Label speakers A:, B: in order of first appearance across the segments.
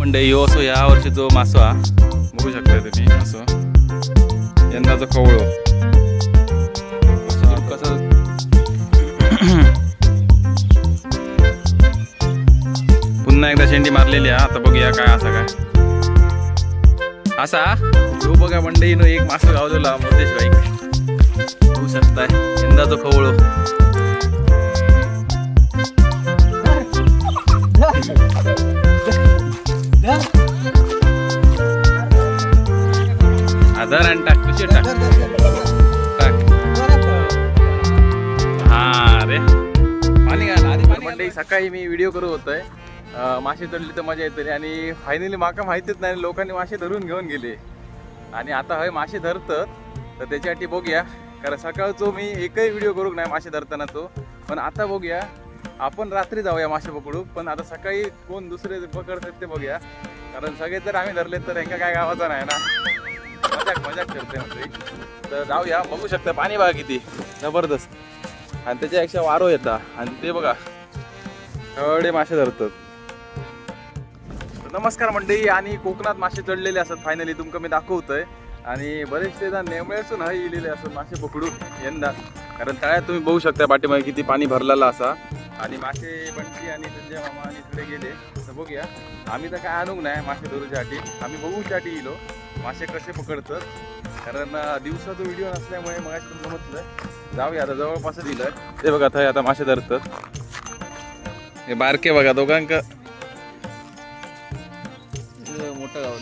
A: म्हणजे यो असो या वर्षीचो मासो हा. बघू शकता तुम्ही असो यंदाचो खवळो. कसं? पुन्हा एकदा शेंडी मारलेली आहे. आता बघूया काय असा काय. असा? यो बघा मंडईनं एक मासं गावलेला मोठेश बाईक बघू शकताय. यंदाचो खवळो. मासे धरली तर मजा येतली आणि फायनली माका माहितीच नाही लोकांनी मासे धरून घेऊन गेले. आणि आता हय मासे धरतात तर त्याच्यासाठी बघूया. कारण सकाळचो मी एकही व्हिडिओ करूक नाही मासे धरताना तो पण आता बघूया. आपण रात्री जाऊया मासे पकडू. पण आता सकाळी कोण दुसरे पकडतात ते बघूया. कारण सगळे जर आम्ही धरले तर ह्यांका काय गावाचा नाही ना. मजाक मजाक करते म्हणजे तर जाऊया. बघू शकता पाणी बघा किती. जबरदस्त. आणि त्याच्यापेक्षा वारो येता. आणि ते बघा. एवढे मासे धरतात. नमस्कार मंडळी आणि कोकणात मासे चढलेले असतात फायनली तुमका मी दाखवतोय. आणि बरेचसे जण नेमळेसून हय इलेले असतात मासे पकडून यंदा. कारण तळ्यात तुम्ही बघू शकता पाठीमागे किती पाणी भरलेलं असा. आणि मासे बंटी आणि संजय मामा आणि तिकडे गेले. तर बघूया. आम्ही तर काय आणूक नाही मासे धरूच्यासाठी आम्ही बघूच्यासाठी इलो. मासे कसे पकडतात. कारण दिवसाचा व्हिडिओ नसल्यामुळे मग तुमचं म्हटलं. जाऊया आता जवळपास दिलं ते बघा आता मासे धरतात. हे बारके बघा दोघांक मोठं गाव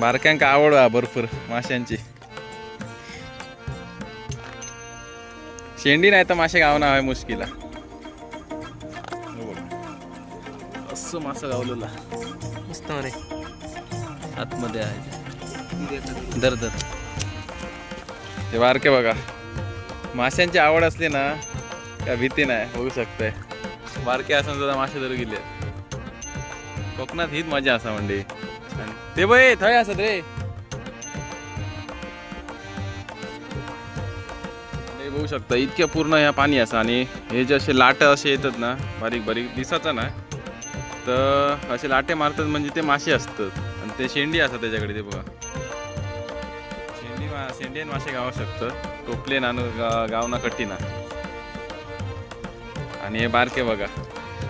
A: बारक्यांका आवड आहे भरपूर माशांची. शेंडी नाही तर मासे गावना आहे मुश्किला असं मासं गावलेला.
B: मस्त रे.
A: आतमध्ये आहे. दर दर. हे बारके बघा. माशांची आवड असली ना काय भीती नाही बघू शकताय बारके असून सुद्धा मासे धरू गेले. कोकणात हीच मजा असा म्हणजे. ते बय थंय असत रे. बघू शकता इतक्या पूर्ण ह्या पाणी असं आणि हे जे असे लाट असे येतात ना बारीक बारीक दिसाचा ना तर असे लाटे मारतात म्हणजे ते मासे असतात. आणि ते शेंडी असतात त्याच्याकडे ते बघा. शेंडी मा शेंडीन मासे गावू शकतं टोपले ना गा गावना कट्टीना. आणि हे बारके बघा.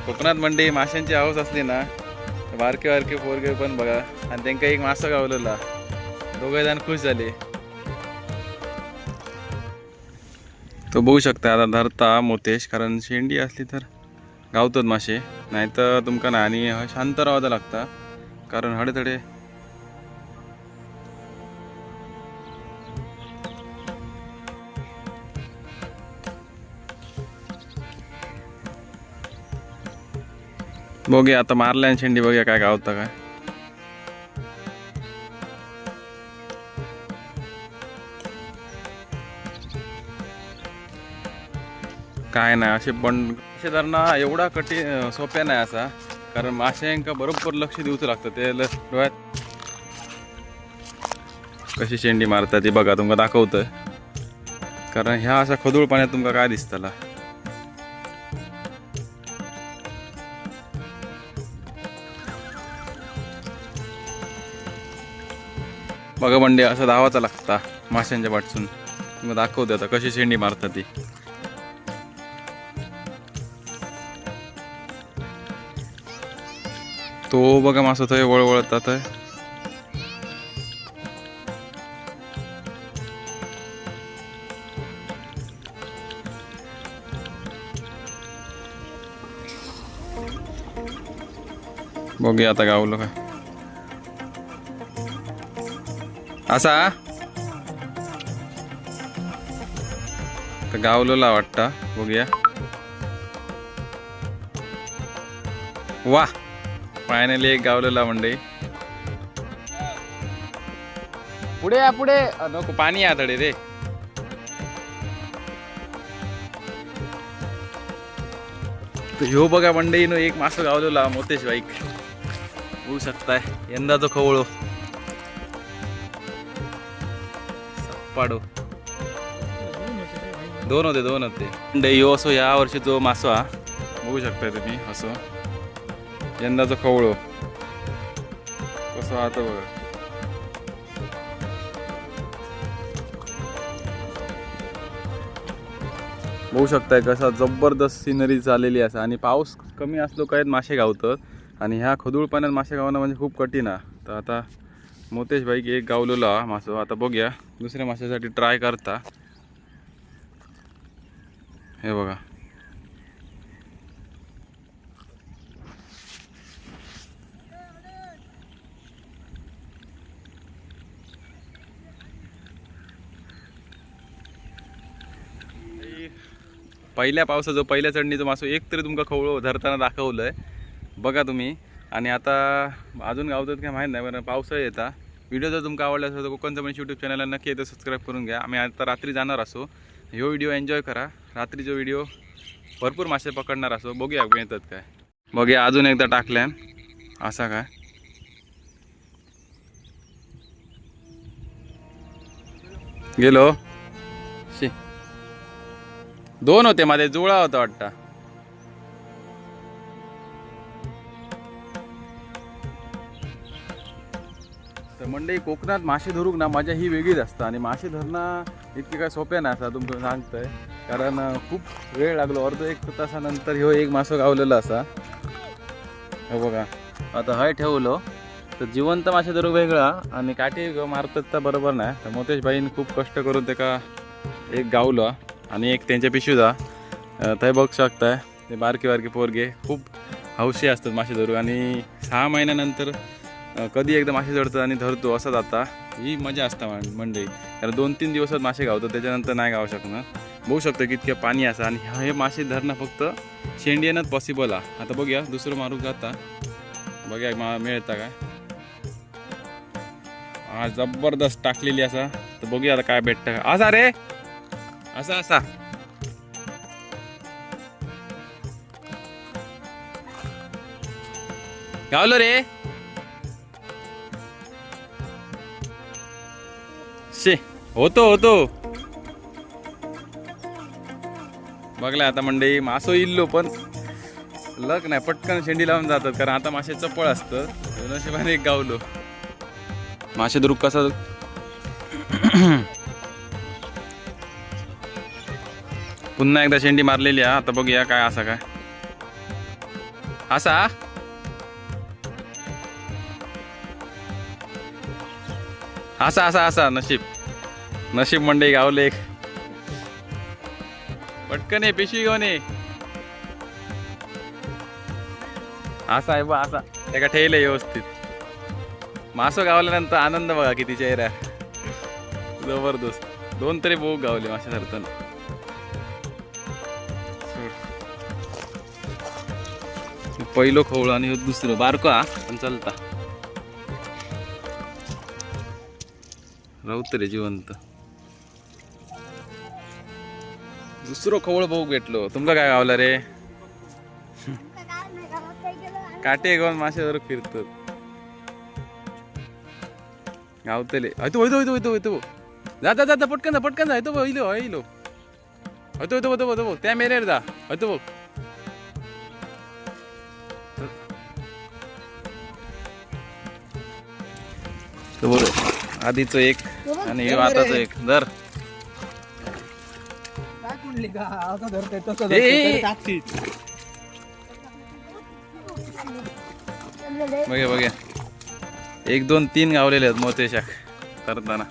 A: कोकणात म्हणजे माशांची हाऊस असली ना बारके बारके पोरगे पण बघा. आणि त्यांका एक मासा गावलेला. दोघे जण खुश झाले. तो बघू शकता आता धरता मोतेश कारण शेंडी असली तर गावतात मासे. नाही तर तुमका ना आणि शांत राहावं लागता. कारण हडे बघूया आता मारल्या आणि शेंडी बघूया काय गावता काय. काय नाही असे पण असे धरणं एवढा कठीण सोप्या नाही असा. कारण माश्यांका बरोबर लक्ष देऊच लागतं ते डोळ्यात. कशी शेंडी मारतात ती बघा तुमका दाखवतं कारण ह्या अशा खदूळ पाण्यात तुमका काय दिसतला बघा मंडे असं धावाचा लागता माशांच्या पाठसून. मग दाखवते आता कशी शेंडी मारतात ती. तो बघा मासा थंय वळवळत जात बघूया आता गावलं काय. असा? गावलेला वाटता? बघूया. वा! फायनली एक गावलेला मंडई पुढे या पुढे. नको पाणी आतडे रे. ह्यो बघा मंडईनं एक मासं गावलेला मोतेश बाईक होऊ शकताय यंदाचो खवळो. सप्पाडो दोन होते दोन होते. मंडई असो या वर्षी जो मासो हा. बघू शकताय तुम्ही असो. यंदाचं खवळो. कसं आता बघा. बघू शकताय कसा जबरदस्त सिनरी चाललेली असा. आणि पाऊस कमी असलो काय मासे गावतात आणि ह्या खदूळ पाण्यात मासे गावणं म्हणजे खूप कठीण आहे. तर आता मोतेश भाई एक गावलेला मासो. आता बघूया दुसऱ्या माशासाठी ट्राय करता. हे बघा. पहिल्या पावसाचं पहिल्या चढणीचं मासो एक तरी तुमका खवळ धरताना दाखवलं आहे बघा तुम्ही. आणि आता अजून गावतात काय माहीत नाही पण पावसाळी येता व्हिडिओ जर तुमका आवडला असेल तर कोकणचं पण यूट्यूब चॅनलला नक्की येतं सबस्क्राईब करून घ्या. आम्ही आता रात्री जाणार असो. ह्यो व्हिडिओ एन्जॉय करा. रात्रीचा व्हिडिओ भरपूर मासे पकडणार असो. बघूया मिळतात काय. बघूया अजून एकदा टाकल्यान. असा काय. गेलो. शी. दोन होते माझे जुळा होता वाटतं. तर मंडळी कोकणात मासे धरूक ना मजा ही वेगळीच असतं. आणि मासे धरणं इतके काय सोप्या नाही असं तुमचं सांगतंय. कारण खूप वेळ लागलो. अर्ध एक तासानंतर ह्यो एक मासं गावलेला असा. हे बघा. आता हय ठेवलो. तर जिवंत मासे धरूक वेगळा. आणि काठी मारतात तर बरोबर नाही तर मोतेश भाईन खूप कष्ट करून त्याका एक गावलो. आणि एक त्यांच्या पिशवीचा थंय बघू शकताय. ते बारके बारके पोरगे खूप हौशी असतात मासे धरू आणि सहा महिन्यानंतर कधी एकदा मासे धरतो आणि धरतो असं जाता. ही मजा असता मंडई मंडळी. कारण दोन तीन दिवसात मासे गावतो त्याच्यानंतर नाही गाव शकणार. बघू शकतो की पाणी असा आणि हे मासे धरणं फक्त शेंडियानंच पॉसिबल आहे आता बघूया दुसरं मारू जाता. बघूया मा मिळता काय? हा जबरदस्त टाकलेली असा. तर बघूया आता काय भेटतं. असा रे! असा असा गावलं रे! होतो होतो. बघला आता मंडई मासो इल्लो पण. लक नाही पटकन शेंडी लावून जातात कारण आता मासे चपळ असतं. नशिबाने एक गावलो. मासे दुरुक कसा पुन्हा एकदा शेंडी मारलेली आहे. आता बघूया काय असा काय. असा? असा असा असा नशीब. नशीब मंडई गावले एक. पटकन ये पिशवी घेऊन ये. असा आहे बा असा. त्याका ठेवलं व्यवस्थित. मासो गावल्यानंतर आनंद बघा किती चेहरा जबरदस्त. दोन तरी बोग गावले मासे धरताना. पहिलो खोळ आणि दुसरं. बारको हा. पण चलता. राहू रे जिवंत. दुसरो खवळ भाऊ भेटलो. तुमका काय गावला रे? काटे घेऊन मासे जर फिरतात गावतले हयतो हयतो हयतो हयतो हयतो जा जा जा पटकन जा पटकन जा. हयतो भाऊ इलो हयलो हयतो हयतो हयतो हयतो त्या मेरेर जा. हयतो भाऊ तो बरोबर आधीचं एक आणि आताच आताचं एक. दर
B: कुंडली का? धरते तसं
A: ए,
B: धरते,
A: ए,
B: तरी
A: ए.
B: टाकशील.
A: बघा बघा. एक दोन तीन गावलेले आहेत मोते शाख करताना.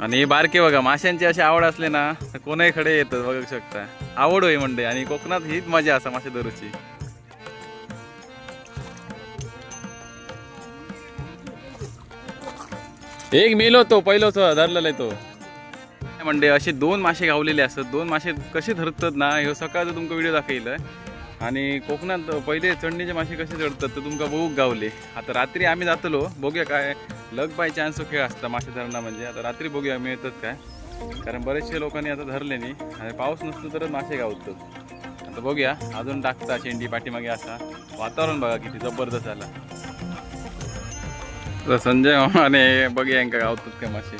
A: आणि हे बारके बघा माशांची अशी आवड असले ना तर कोणाही खडे येतात बघू शकता. आवड होई म्हणते आणि कोकणात हीच मजा असा मासे धरूची. एक मेलो तो पहिलोच धरलेला आहे तो. म्हणजे असे दोन मासे गावलेले असतात. दोन मासे कसे धरतात ना ह्यो सकाळचा तुमका व्हिडिओ दाखवलं आणि कोकणात पहिले चढणीचे मासे कसे चढतात तर तुमका बोग गावले. आता रात्री आम्ही जातलो बघूया काय. लग बाय चान्स खेळ असता मासे धरणं म्हणजे. आता रात्री बघूया मिळतात काय. कारण बरेचसे लोकांनी आता धरले नाही. आणि पाऊस नसतो तरच मासे गावतात. आता बघूया अजून टाकता शेंडी पाठीमागे असा. वातावरण बघा किती जबरदस्त झाला. तर संजय मामाने बघूया यांका गावतात काय मासे.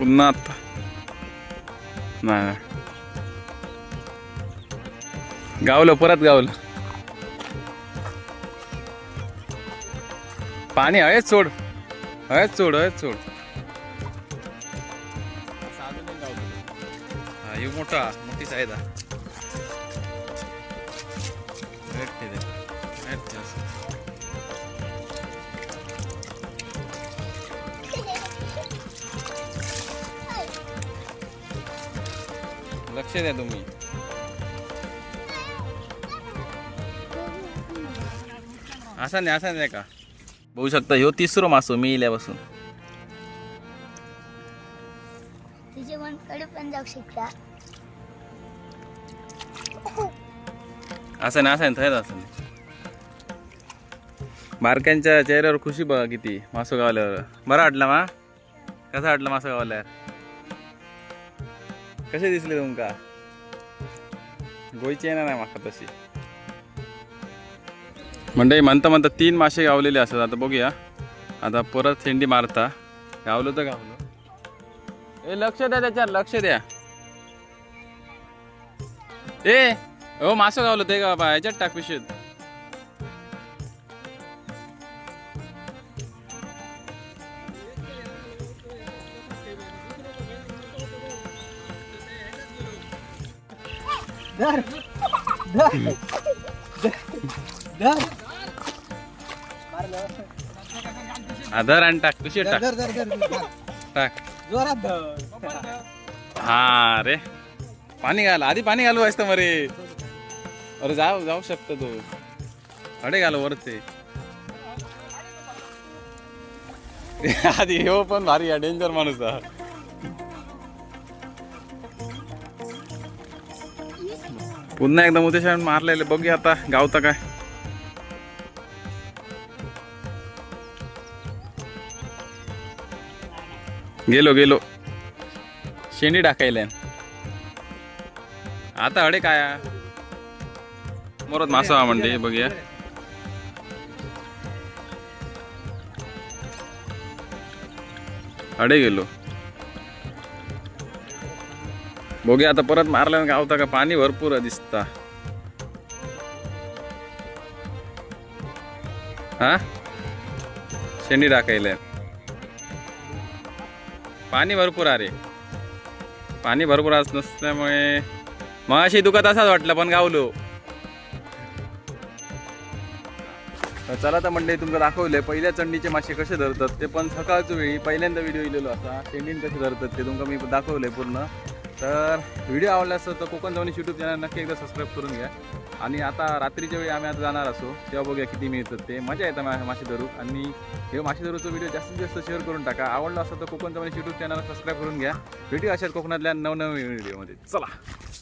A: पुन्हा आता नाही नाही. गावलं परत गावलं. पाणी हळेच सोड. हळेच सोड हळेच सोड. हा हे मोठा मोठी साईज हा लक्ष द्या तुम्ही. असा नाही असा नाही का? बघू शकता ह्यो तिसरो मासो मी इल्यापासून.
C: तुझे मनकडे पण जाऊ शकता.
A: असं नाही असं नाही थंयच असं बारक्यांच्या चेहऱ्यावर खुशी बघा किती मासो गावल्यावर. बरं वाटलं मा? कसं वाटलं मासो गावल्यावर? कसे दिसले तुमका गोयची येणार नाही माका तशी म्हणजे म्हणता म्हणता तीन मासे गावलेले असतात आता बघूया आता परत थेंडी मारता गावलो तर गावलो ए लक्ष द्या त्याच्यावर लक्ष द्या ए हो मासं गावलं ते का बा याच्यात टाक पिशवीत
B: धर धर धर मारलं.
A: आधार आणि टाक
B: धर
A: टाक.
B: धर धर धर धर.
A: टाक.
B: जोरात धर.
A: हा रे. पाणी घाल आधी पाणी घालू असतं मरे. अरे जाऊ जाऊ शकतो तू. अडे घाल वर ते आधी हो पण भारी डेंजर माणूस हा. पुन्हा एकदा मुतेशान मारलेले. बघूया आता गावता काय. गेलो गेलो. शेंडी टाकायला. आता अडे काय? मोरत मासा म्हणते बघूया. अडे गेलो. बघूया आता परत मारल्यानं गावता का? पाणी भरपूर दिसता. हा? शेंडी टाकायला. पाणी भरपूर अरे पाणी भरपूर असं नसल्यामुळे मग अशी दुखात असाच वाटलं पण गावलो. चला तर मंडळी तुमचं दाखवले. पहिल्या चंडीचे मासे कसे धरतात ते पण सकाळच्या वेळी पहिल्यांदा व्हिडिओ इलेलो असा. चेंडीन कसे धरतात ते तुमका मी दाखवले पूर्ण. तर व्हिडिओ आवडला असतं तर कोकण जाऊन यूट्यूब चॅनल नक्की एकदा सबस्क्राईब करून घ्या. आणि आता रात्रीच्या वेळी आम्ही आता जाणार असो. तेव्हा बघूया किती मिळतात ते. मजा येतं मा मासे धरू. आणि हे मासे धरूचा व्हिडिओ जास्तीत जास्त शेअर करून टाका. आवडला असतं तर कोकण जाऊन यूट्यूब चॅनल सबस्क्राईब करून घ्या. व्हिडिओ अशाच कोकणातल्या नवनवीन व्हिडिओमध्ये चला.